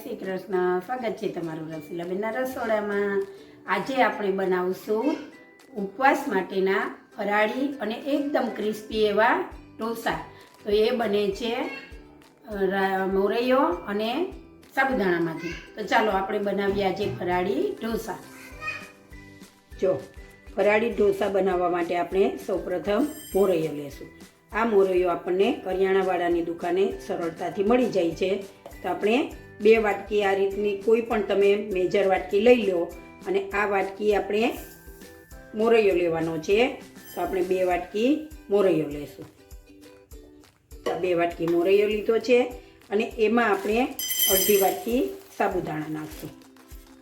શ્રી કૃષ્ણ. સ્વાગત છે તમારું રસીલાબેનના રસોડામાં. આજે આપણે બનાવશું ઉપવાસ માટેના ફરાળી અને એકદમ ક્રિસ્પી એવા ઢોસા. તો એ બને છે મોરૈયો અને સાબુદાણામાંથી. તો ચાલો આપણે બનાવીએ આજે ફરાળી ઢોસા. જો, ફરાળી ઢોસા બનાવવા માટે આપણે સૌપ્રથમ મોરૈયો લેશું. આ મોરૈયો આપણને કરિયાણાવાળાની દુકાને સરળતાથી મળી જાય છે. તો આપણે બે વાટકી આ રીતની કોઈ પણ તમે મેજર વાટકી લઈ લો અને આ વાટકી આપણે મોરૈયો લેવાનો છે. તો આપણે બે વાટકી મોરૈયો લેશું. બે વાટકી મોરૈયો લીધો છે અને એમાં આપણે અડધી વાટકી સાબુદાણા નાખશું.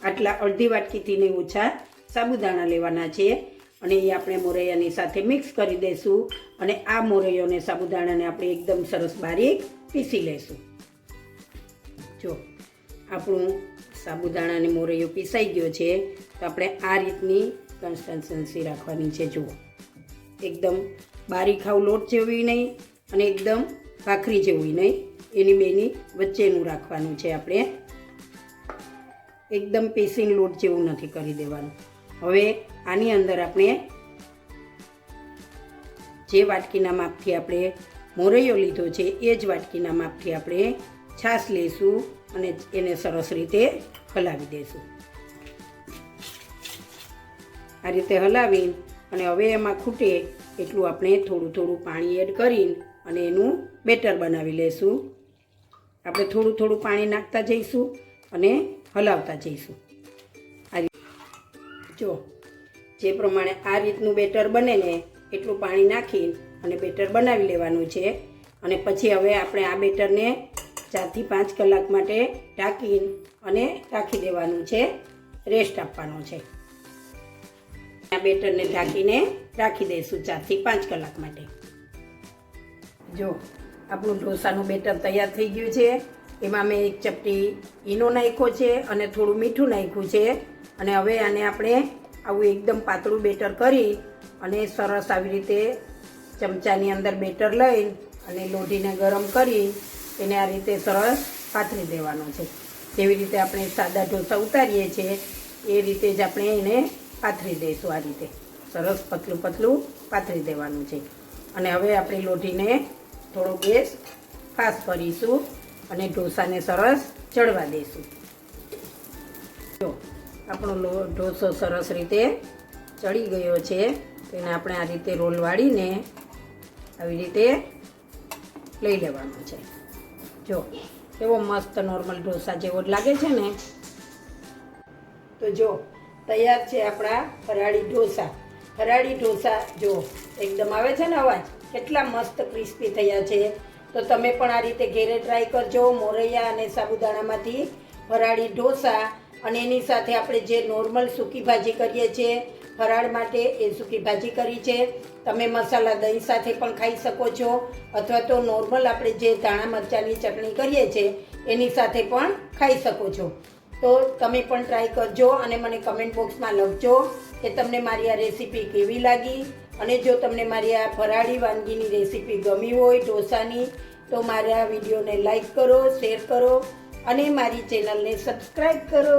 આટલા અડધી વાટકીથી નહીં ઓછા સાબુદાણા લેવાના છે અને એ આપણે મોરૈયાની સાથે મિક્સ કરી દઈશું અને આ મોરૈયોને સાબુદાણાને આપણે એકદમ સરસ બારીક પીસી લઈશું જો, આપણું સાબુદાણાને મોરૈયો પીસાઈ ગયો છે, તો આપણે આ રીતની કન્સિસ્ટન્સી રાખવાની છે. જુઓ, એકદમ બારીક ખાવ લોટ જેવી નહીં અને એકદમ ભાખરી જેવી નહીં. એની બેની વચ્ચેનું રાખવાનું છે આપણે. એકદમ પેસિંગ લોટ જેવું નથી કરી દેવાનું. હવે આની અંદર આપણે જે વાટકીના માપથી આપણે મોરૈયો લીધો છે, એ જ વાટકીના માપથી આપણે છાશ લઈશું અને એને સરસ રીતે હલાવી દઈશું. આ રીતે હલાવી અને હવે એમાં ખૂટે એટલું આપણે થોડું થોડું પાણી એડ કરીને અને એનું બેટર બનાવી લઈશું. આપણે થોડું થોડું પાણી નાખતા જઈશું અને હલાવતા જઈશું. આ જો, જે પ્રમાણે આ રીતનું બેટર બને ને એટલું પાણી નાખી અને બેટર બનાવી લેવાનું છે. અને પછી હવે આપણે આ બેટરને ચારથી પાંચ કલાક માટે ઢાંકી અને રાખી દેવાનું છે. રેસ્ટ આપવાનો છે. આ બેટરને ઢાંકીને રાખી દઈશું ચારથી પાંચ કલાક માટે. જો, આપણું ઢોસાનું બેટર તૈયાર થઈ ગયું છે. એમાં મેં એક ચપટી ઈનો નાખ્યો છે અને થોડું મીઠું નાખ્યું છે. અને હવે આને આપણે આવું એકદમ પાતળું બેટર કરી અને સરસ આવી રીતે ચમચાની અંદર બેટર લઈ અને લોઢીને ગરમ કરી એને આ રીતે સરસ પાથરી દેવાનો છે. જેવી રીતે આપણે સાદા ઢોસા ઉતારીએ છીએ, એ રીતે જ આપણે એને પાથરી દઈશું આ રીતે. સરસ પતલું પતલું પાથરી દેવાનું છે. અને હવે આપણે લોઢીને થોડો ગેસ ફાસ્ટ કરીશું અને ઢોસાને સરસ ચડવા દઈશું. જો, આપણો ઢોસો સરસ રીતે ચડી ગયો છે તેને આપણે આ રીતે રોલ વાળીને આવી રીતે લઈ લેવાનો છે. જો, કેવો મસ્ત નોર્મલ ઢોસા જેવો જ લાગે છે ને. તો જો, તૈયાર છે આપણા ફરાળી ઢોસા. ફરાળી ઢોસા જો, એકદમ આવે છે ને અવાજ? કેટલા મસ્ત ક્રિસ્પી થયા છે. તો તમે પણ આ રીતે ઘેરે ટ્રાય કરજો, મોરૈયા અને સાબુદાણામાંથી ફરાળી ઢોસા. અને એની સાથે આપણે જે નોર્મલ સૂકી ભાજી કરીએ છીએ ફરાળ માટે એ સૂકી ભાજી કરી છે. તમે મસાલા દહીં સાથે પણ ખાઈ શકો છો. અથવા તો નોર્મલ આપણે જે ધાણા મરચાંની ચટણી કરીએ છીએ એની સાથે પણ ખાઈ શકો છો. તો તમે પણ ટ્રાય કરજો અને મને કમેન્ટ બોક્સમાં લખજો કે તમને મારી આ રેસીપી કેવી લાગી. અને જો તમને મારી આ ફરાળી વાનગીની રેસીપી ગમી હોય ઢોસાની, તો મારા આ વિડીયોને લાઈક કરો શેર કરો અને મારી ચેનલને સબસ્ક્રાઈબ કરો.